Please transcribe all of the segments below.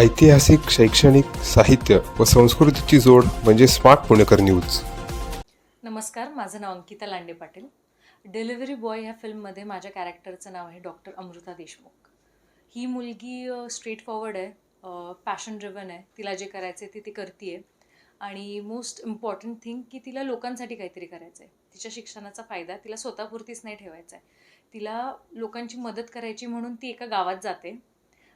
ऐतिहासिक शैक्षणिक साहित्य व संस्कृतीची जोड म्हणजे स्मार्ट पुणेकर न्यूज. नमस्कार माझं नाव अंकिता लांडे पाटील. डिलिव्हरी बॉय ह्या फिल्ममध्ये माझ्या कॅरेक्टरचं नाव आहे डॉक्टर अमृता देशमुख. ही मुलगी स्ट्रेट फॉवर्ड आहे पॅशन ड्रिवन आहे तिला जे करायचं आहे ते ती करते आणि मोस्ट इम्पॉर्टंट थिंग की तिला लोकांसाठी काहीतरी करायचं आहे तिच्या शिक्षणाचा फायदा तिला स्वतःपुरतीच नाही ठेवायचा आहे तिला लोकांची मदत करायची म्हणून ती एका गावात जाते.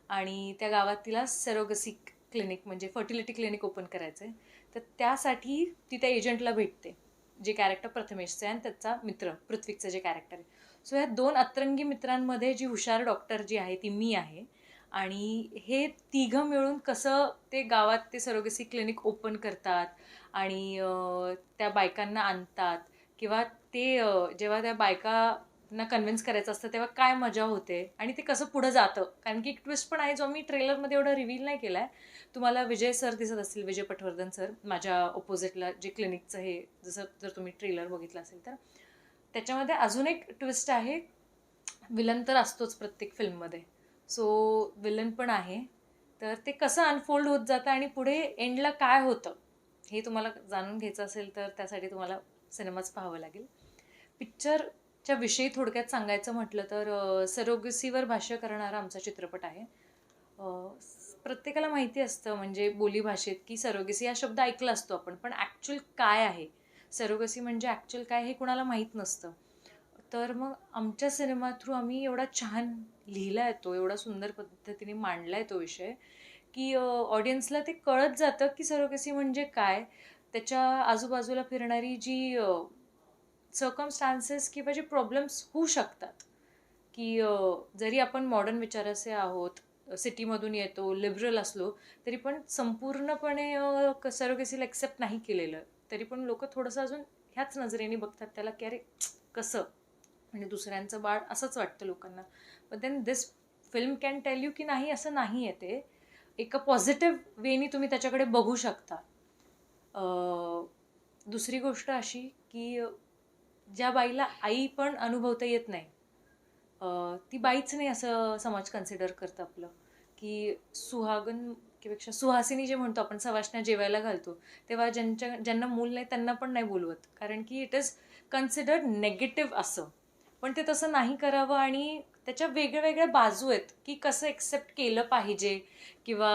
आणि त्या गावात तिला सरोगसी क्लिनिक म्हणजे फर्टिलिटी क्लिनिक ओपन करायचं आहे. तर त्यासाठी ती त्या एजंटला भेटते जे कॅरेक्टर प्रथमेशचं आहे आणि त्याचा मित्र पृथ्वीचं जे कॅरेक्टर आहे. सो ह्या दोन अतरंगी मित्रांमध्ये जी हुशार डॉक्टर जी आहे ती मी आहे. आणि हे तिघं मिळून कसं ते गावात ते सरोगसी क्लिनिक ओपन करतात आणि त्या बायकांना आणतात किंवा ते जेव्हा त्या बायका बायकांना कन्व्हिन्स करायचं असतं तेव्हा काय मजा होते आणि ते कसं पुढं जातं. कारण की एक ट्विस्ट पण आहे जो मी ट्रेलरमध्ये एवढं रिव्हील नाही केला आहे तुम्हाला विजय सर दिसत असतील विजय पटवर्धन सर माझ्या ऑपोजिटला जे क्लिनिकचं हे जसं जर तुम्ही ट्रेलर बघितलं असेल तर. त्याच्यामध्ये अजून एक ट्विस्ट आहे विलन तर असतोच प्रत्येक फिल्ममध्ये सो विलन पण आहे. तर ते कसं अनफोल्ड होत जातं आणि पुढे एंडला काय होतं हे तुम्हाला जाणून घ्यायचं असेल तर त्यासाठी तुम्हाला सिनेमाच पाहावं लागेल. पिक्चर च्या विषयी थोडक्यात सांगायचं म्हटलं तर सरोगसीवर भाष्य करणारा आमचा चित्रपट आहे. प्रत्येकाला माहिती असतं म्हणजे बोलीभाषेत की सरोगसी हा शब्द ऐकला असतो आपण पण ॲक्च्युअल काय आहे? सरोगसी म्हणजे ॲक्च्युअल काय हे कुणाला माहीत नसतं. तर मग आमच्या सिनेमा थ्रू आम्ही एवढा छान लिहिला येतो एवढा सुंदर पद्धतीने मांडला आहे तो विषय की ऑडियन्सला ते कळत जातं की सरोगसी म्हणजे काय. त्याच्या आजूबाजूला फिरणारी जी सर्कमस्टान्सेस किंवा जे प्रॉब्लेम्स होऊ शकतात. की जरी आपण मॉडर्न विचाराचे आहोत सिटीमधून येतो लिबरल असलो तरी पण संपूर्णपणे सरोगसीला ॲक्सेप्ट नाही केलेलं तरी पण लोक थोडंसं अजून ह्याच नजरेने बघतात त्याला की अरे कसं? म्हणजे दुसऱ्यांचं बाळ असंच वाटतं लोकांना. पण then this film can tell you की नाही असं नाही आहे ते. एका पॉझिटिव्ह वेनी तुम्ही त्याच्याकडे बघू शकता. दुसरी गोष्ट अशी की ज्या बाईला आई पण अनुभवता येत नाही ती बाईच नाही असं समाज कन्सिडर करतं आपलं. की सुहागनपेक्षा सुहासिनी जे म्हणतो आपण सवाशण्या जेवायला घालतो तेव्हा ज्यांच्या ज्यांना मूल नाही त्यांना पण नाही बोलवत. कारण की इट इज कन्सिडर्ड नेगेटिव्ह असं. पण ते तसं नाही करावं आणि त्याच्या वेगळ्या वेगळ्या बाजू आहेत की कसं एक्सेप्ट केलं पाहिजे किंवा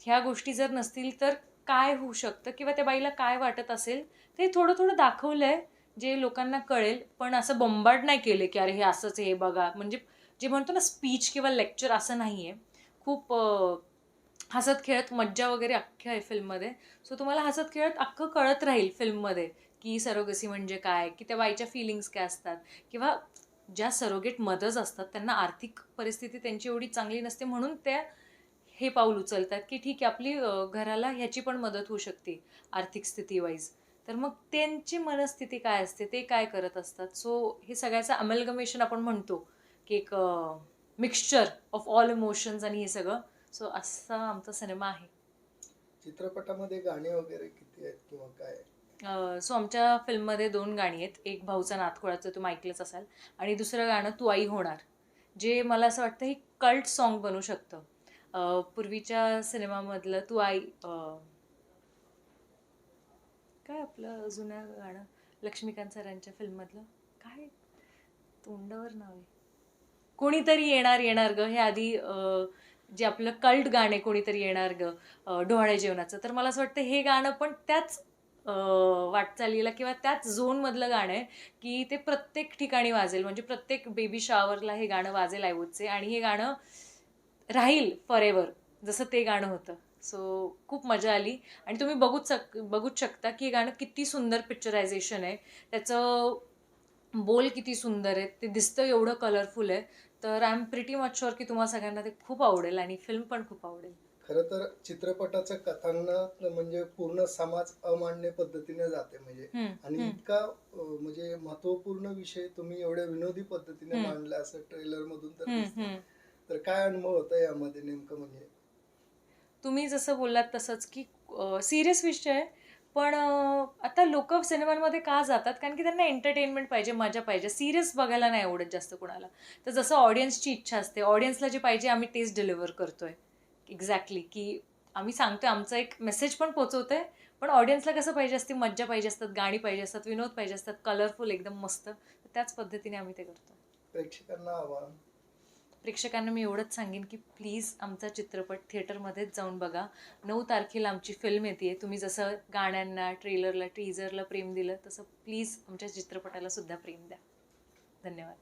ह्या गोष्टी जर नसतील तर काय होऊ शकतं किंवा त्या बाईला काय वाटत असेल ते थोडं थोडं दाखवलं आहे जे लोकांना कळेल पण असं बॉम्बार्ड नाही केले की अरे हे असंच हे बघा. म्हणजे जे म्हणतो ना स्पीच किंवा लेक्चर असं नाही आहे खूप हसत खेळत मज्जा वगैरे अख्खी आहे फिल्ममध्ये सो तुम्हाला हसत खेळत अख्खं कळत राहील फिल्ममध्ये की सरोगसी म्हणजे काय की त्या बाईच्या फिलिंग्स काय असतात. किंवा ज्या सरोगेट मदर्स असतात त्यांना आर्थिक परिस्थिती त्यांची एवढी चांगली नसते म्हणून त्या हे पाऊल उचलतात की ठीक आहे आपली घराला ह्याची पण मदत होऊ शकते आर्थिक स्थितीवाईज. तर मग त्यांची मनस्थिती काय असते? ते काय करत असतात? सो हे सगळ्याचं अमलगमेशन आपण म्हणतो की एक मिक्सचर ऑफ ऑल इमोशन्स आणि हे सगळं. सो असा आमचा सिनेमा आहे. चित्रपटामध्ये गाणी वगैरे किती आहेत किंवा काय? सो आमच्या फिल्ममध्ये दोन गाणी आहेत. एक भाऊचा नातखोळाचं तुम्ही ऐकलंच असाल. आणि दुसरं गाणं तू आई होणार. जे मला असं वाटतं हे कल्ट सॉन्ग बनू शकतं. पूर्वीच्या सिनेमामधलं तू आई काय आपलं जुनं गाणं? लक्ष्मीकांत सरांच्या फिल्ममधलं? काय? तोंडावर नाव आहे. कोणीतरी येणार येणार ग. हे आधी जे आपलं कल्ट गाणे कोणीतरी येणार ग डोहाळे जेवणाचं. तर मला असं वाटतं हे गाणं पण त्याच वाटचालीला किंवा त्याच झोनमधलं गाणं आहे की ते प्रत्येक ठिकाणी वाजेल. म्हणजे प्रत्येक बेबी शॉवरला हे गाणं वाजेल ऐवजचे आणि हे गाणं राहील फॉर एव्हर जसं ते गाणं होतं. सो खूप मजा आली. आणि तुम्ही बघूच शक बघूच शकता की हे गाणं किती सुंदर पिक्चरायझेशन आहे. त्याचं बोल किती सुंदर आहे. ते दिसतं एवढं कलरफुल आहे. तर I am pretty much sure की तुम्हाला सगळ्यांना ते खूप आवडेल आणि फिल्म पण खूप आवडेल. खरं तर चित्रपटाचं कथानक म्हणजे पूर्ण समाज अमान्य पद्धतीने जाते म्हणजे. आणि. इतका म्हणजे महत्त्वपूर्ण विषय तुम्ही एवढ्या विनोदी पद्धतीने. मांडला असं ट्रेलर मधून तर. तर काय अनुभव होता यामध्ये नेमकं म्हणजे? तुम्ही जसं बोललात तसंच की सिरियस विषय आहे. पण आता लोक सिनेमांमध्ये का जातात? कारण की त्यांना एंटरटेनमेंट पाहिजे मजा पाहिजे. सिरियस बघायला नाही आवडत जास्त कुणाला. तर जसं ऑडियन्सची इच्छा असते ऑडियन्सला जे पाहिजे आम्ही तेच डिलिव्हर करतोय. एक्झॅक्टली की आम्ही सांगतोय आमचा एक मेसेज पण पोचवतोय. पण ऑडियन्सला कसं पाहिजे असते? मज्जा पाहिजे असतात गाणी पाहिजे असतात विनोद पाहिजे असतात कलरफुल एकदम मस्त. त्याच पद्धतीने आम्ही ते करतो प्रेक्षकांना आव्हान. प्रेक्षकांना मी एवढंच सांगेन की प्लीज आमचा चित्रपट थिएटरमध्येच जाऊन बघा. नऊ तारखेला आमची फिल्म येते. तुम्ही जसं गाण्यांना ट्रेलरला टीजरला प्रेम दिलं तसं प्लीज आमच्या चित्रपटाला सुद्धा प्रेम द्या. धन्यवाद.